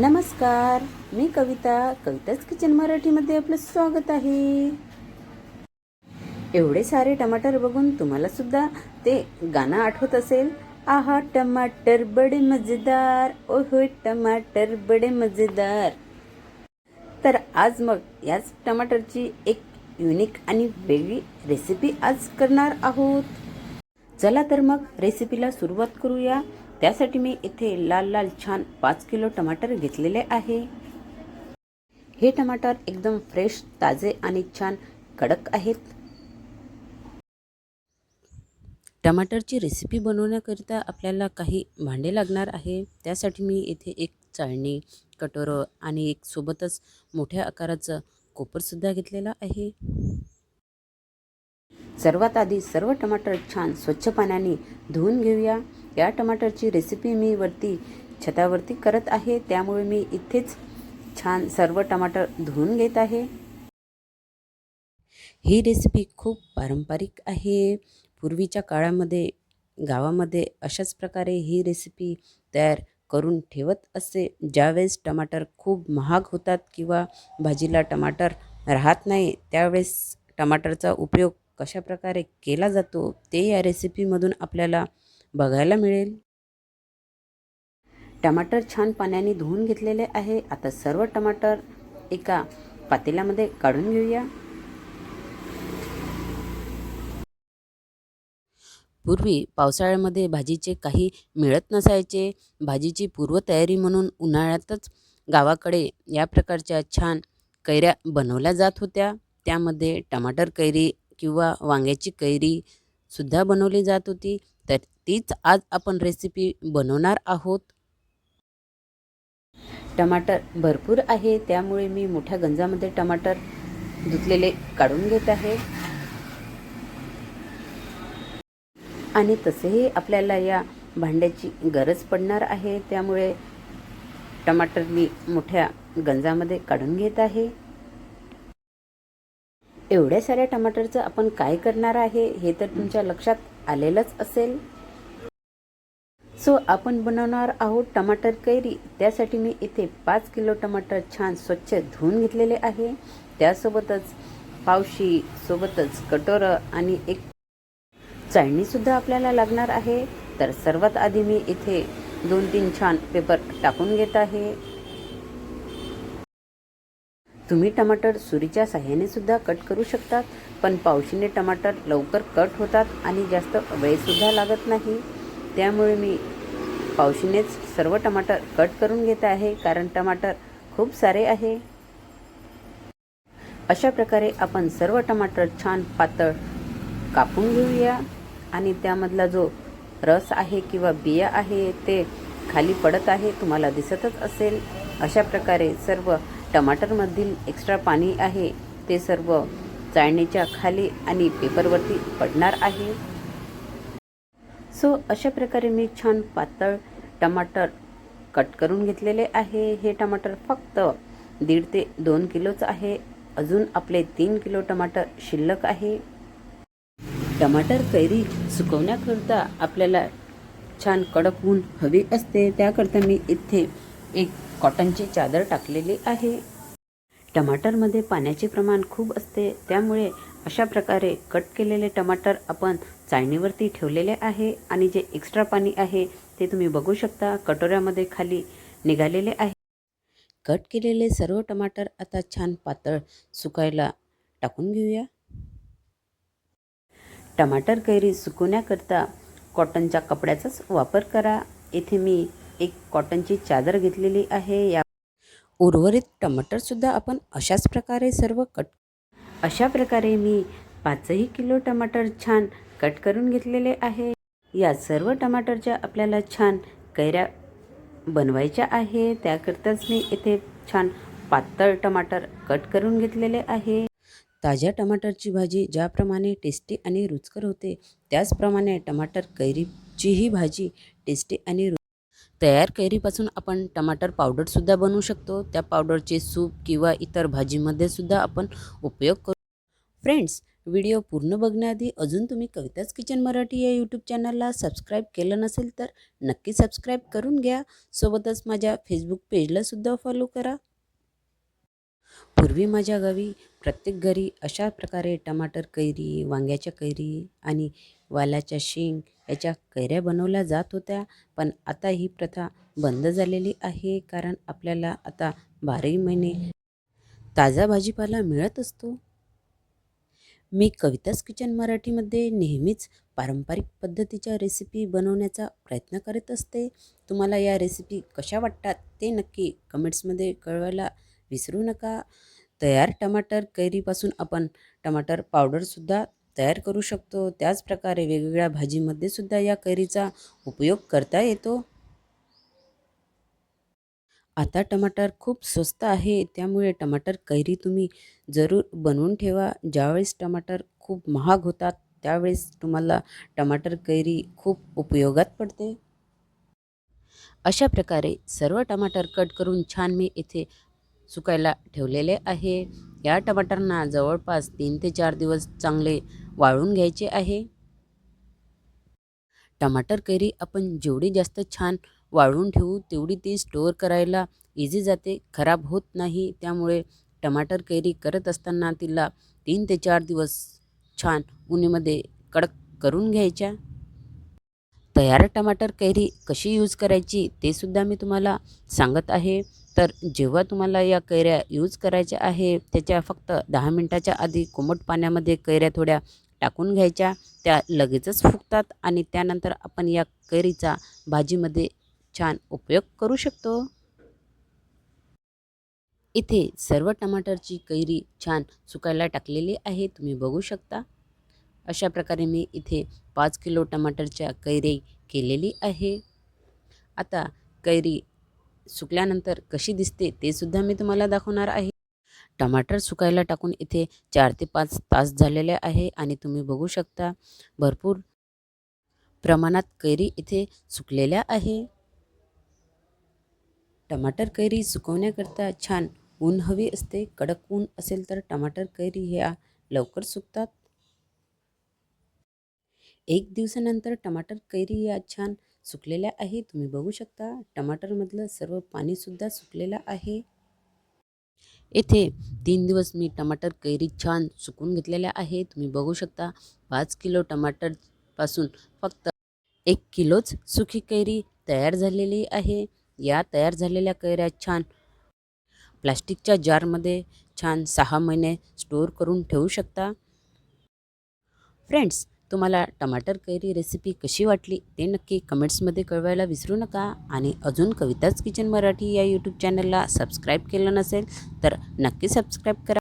नमस्कार मी कविता कविताच किचन मराठीमध्ये आपलं स्वागत आहे. एवढे सारे टमाटर बघून तुम्हाला सुद्धा ते गाणं आठवत असेल. आहा टमाटर बडे मजेदार ओ होय टमाटर बडे मजेदार. तर आज मग याच टमाटरची एक युनिक आणि वेगळी रेसिपी आज करणार आहोत. चला तर मग रेसिपीला सुरुवात करूया. त्यासाठी मी इथे लाल लाल छान पाच किलो टमाटर घेतलेले आहे. हे टमाटर एकदम फ्रेश ताजे आणि छान कडक आहेत. टमाटरची रेसिपी बनवण्याकरिता आपल्याला काही भांडे लागणार आहे. त्यासाठी मी इथे एक चाळणी कटोरं आणि एक सोबतच मोठ्या आकाराचं कोपरसुद्धा घेतलेला आहे. सर्वात आधी सर्व टमाटर छान स्वच्छ पाण्याने धुवून घेऊया. या टमाटरची रेसिपी मी वरती छतावरती करत आहे. त्यामुळे मी इथेच छान सर्व टमाटर धुवून घेत आहे. ही रेसिपी खूप पारंपरिक आहे. पूर्वीच्या काळामध्ये गावामध्ये अशाच प्रकारे ही रेसिपी तयार करून ठेवत असे. ज्यावेळेस टमाटर खूप महाग होतात किंवा भाजीला टमाटर राहत नाही त्यावेळेस टमाटरचा उपयोग कशा प्रकारे केला जातो ते या रेसिपीमधून आपल्याला बघायला मिळेल. टमाटर छान पाण्याने धुवून घेतलेले आहे. आता सर्व टमाटर एका पातेल्यामध्ये काढून घेऊया. पूर्वी पावसाळ्यामध्ये भाजीचे काही मिळत नसायचे. भाजीची पूर्वतयारी म्हणून उन्हाळ्यातच गावाकडे या प्रकारच्या छान कैऱ्या बनवल्या जात होत्या. त्यामध्ये टमाटर कैरी किंवा वांग्याची कैरी सुद्धा बनवली जात होती. तर तीच आज आपण रेसिपी बनवणार आहोत. टमाटर भरपूर आहे त्यामुळे मी मोठ्या गंजामध्ये टमाटर धुतलेले काढून घेत आहे. आणि तसेही आपल्याला या भांड्याची गरज पडणार आहे त्यामुळे टमाटर मी मोठ्या गंजामध्ये काढून घेत आहे. एवढ्या साऱ्या टमाटरचं आपण काय करणार आहे हे तर तुमच्या लक्षात आलेलंच असेल. सो आपण बनवणार आहोत टमाटर कैरी. त्यासाठी मी इथे पाच किलो टमाटर छान स्वच्छ धुवून घेतलेले आहे. त्यासोबतच पावशी सोबतच कटोरं आणि एक चाळणीसुद्धा आपल्याला लागणार आहे. तर सर्वात आधी मी इथे दोन तीन छान पेपर टाकून घेत आहे. तुम्ही टमाटर सुरीच्या साह्याने सुद्धा कट करू शकतात पण पावशीने टमाटर लवकर कट होतात आणि जास्त वेळसुद्धा लागत नाही. त्यामुळे मी पावशीनेच सर्व टमाटर कट करून घेत आहे कारण टमाटर खूप सारे आहे. अशा प्रकारे आपण सर्व टमाटर छान पातळ कापून घेऊया आणि त्यामधला जो रस आहे किंवा बिया आहे ते खाली पडत आहे तुम्हाला दिसतच असेल. अशा प्रकारे सर्व टमाटरमधील एक्स्ट्रा पाणी आहे ते सर्व चाळणीच्या खाली आणि पेपरवरती पडणार आहे. सो अशा प्रकारे मी छान पातळ टमाटर कट करून घेतलेले आहे. हे टमाटर फक्त दीड ते दोन किलोच आहे. अजून आपले तीन किलो टमाटर शिल्लक आहे. टमाटर कैरी सुकवण्याकरता आपल्याला छान कडक ऊन हवी असते. त्याकरता मी इथे एक कॉटनची चादर टाकलेली आहे. टमाटरमध्ये पाण्याचे प्रमाण खूप असते त्यामुळे अशा प्रकारे कट केलेले टमाटर आपण चाळणीवरती ठेवलेले आहे आणि जे एक्स्ट्रा पाणी आहे ते तुम्ही बघू शकता कटोऱ्यामध्ये खाली निघालेले आहे. कट केलेले सर्व टमाटर आता छान पातळ सुकायला टाकून घेऊया. टमाटर कैरी सुकवण्याकरता कॉटनच्या कपड्याचाच वापर करा. इथे मी एक कॉटनची चादर घेतलेली आहे. या उर्वरित टमाटरसुद्धा आपण अशाच प्रकारे सर्व कट अशा प्रकारे मी पाचही किलो टमाटर छान कट करून घेतलेले आहे. या सर्व टमाटरच्या आपल्याला छान कैऱ्या बनवायच्या आहे. त्याकरताच मी इथे छान पातळ टमाटर कट करून घेतलेले आहे. ताज्या टमाटरची भाजी ज्याप्रमाणे टेस्टी आणि रुचकर होते त्याचप्रमाणे टमाटर कैरीचीही भाजी टेस्टी आणि तयार कैरीपासून आपण टमाटर पावडरसुद्धा बनवू शकतो. त्या पावडरचे सूप किंवा इतर भाजीमध्ये सुद्धा आपण उपयोग करू फ्रेंड्स व्हिडिओ पूर्ण बघण्याआधी अजून तुम्ही कविताच किचन मराठी या यूट्यूब चॅनलला सबस्क्राईब केलं नसेल तर नक्की सबस्क्राईब करून घ्या. सोबतच माझ्या फेसबुक पेजलासुद्धा फॉलो करा. पूर्वी माझ्या गावी प्रत्येक घरी अशा प्रकारे टमाटर कैरी वांग्याच्या कैरी आणि वालाच्या शेंग याच्या कैऱ्या बनवल्या जात होत्या. पण आता ही प्रथा बंद झालेली आहे कारण आपल्याला आता बाराही महिने ताजा भाजीपाला मिळत असतो. मी कविताच किचन मराठीमध्ये नेहमीच पारंपरिक पद्धतीच्या रेसिपी बनवण्याचा प्रयत्न करत असते. तुम्हाला या रेसिपी कशा वाटतात ते नक्की कमेंट्समध्ये कळवायला विसरू नका. तयार टमाटर कैरीपासून आपण टमाटर पावडरसुद्धा तयार करू शकतो. त्याचप्रकारे वेगवेगळ्या भाजीमध्ये सुद्धा या कैरीचा उपयोग करता येतो. आता टमाटर खूप स्वस्त आहे त्यामुळे टमाटर कैरी तुम्ही जरूर बनवून ठेवा. ज्यावेळेस टमाटर खूप महाग होतात त्यावेळेस तुम्हाला टमाटर कैरी खूप उपयोगात पडते. अशा प्रकारे सर्व टमाटर कट करून छान मी इथे सुकायला ठेवलेले आहे. या टमाटरना जवळपास तीन ते चार दिवस चांगले वाळून घ्यायचे आहे. टमाटर कैरी आपण जेवढी जास्त छान वाळून ठेवू तेवढी ती स्टोअर करायला इझी जाते खराब होत नाही. त्यामुळे टमाटर कैरी करत असताना तिला तीन ते चार दिवस छान उन्हीमध्ये कडक करून घ्यायच्या. तयार टमाटर कैरी कशी यूज करायची ते सुद्धा मी तुम्हाला सांगत आहे. तर जेव्हा तुम्हाला या कैऱ्या यूज करायच्या आहे त्याच्या फक्त दहा मिनटाच्या आधी कोमट पाण्यामध्ये कैऱ्या थोड्या टाकून घ्यायच्या. त्या लगेचच फुगतात आणि त्यानंतर आपण या कैरीचा भाजीमध्ये छान उपयोग करू शकतो. इथे सर्व टमाटरची कैरी छान सुकायला टाकलेली आहे तुम्ही बघू शकता. अशा प्रकारे मी इथे पाच किलो टमाटरच्या कैरी केलेली आहे. आता कैरी सुकल्यानंतर कशी दिसते ते सुद्धा मी तुम्हाला दाखवणार आहे. टमाटर सुकायला टाकून इथे चार ते पाच तास झालेले आहे आणि तुम्ही बघू शकता भरपूर प्रमाणात कैरी इथे सुकलेल्या आहे. टमाटर कैरी सुकवण्याकरता छान ऊन हवी असते. कडक ऊन असेल तर टमाटर कैरी ह्या लवकर सुकतात. एक दिवसानंतर टमाटर कैरी या छान सुकलेल्या आहे तुम्ही बघू शकता. टमाटरमधलं सर्व पाणीसुद्धा सुकलेलं आहे. येथे तीन दिवस मी टमाटर कैरी छान सुकून घेतलेल्या आहे. तुम्ही बघू शकता पाच किलो टमाटरपासून फक्त एक किलोच सुकी कैरी तयार झालेली आहे. या तयार झालेल्या कैऱ्या छान प्लास्टिकच्या जारमध्ये छान सहा महिने स्टोअर करून ठेवू शकता. फ्रेंड्स तुम्हाला टमाटर कैरी रेसिपी कशी वाटली ते नक्की कमेंट्समध्ये कळवायला विसरू नका. आणि अजून कविताच किचन मराठी या यूट्यूब चॅनलला सबस्क्राईब केलं नसेल तर नक्की सबस्क्राईब करा.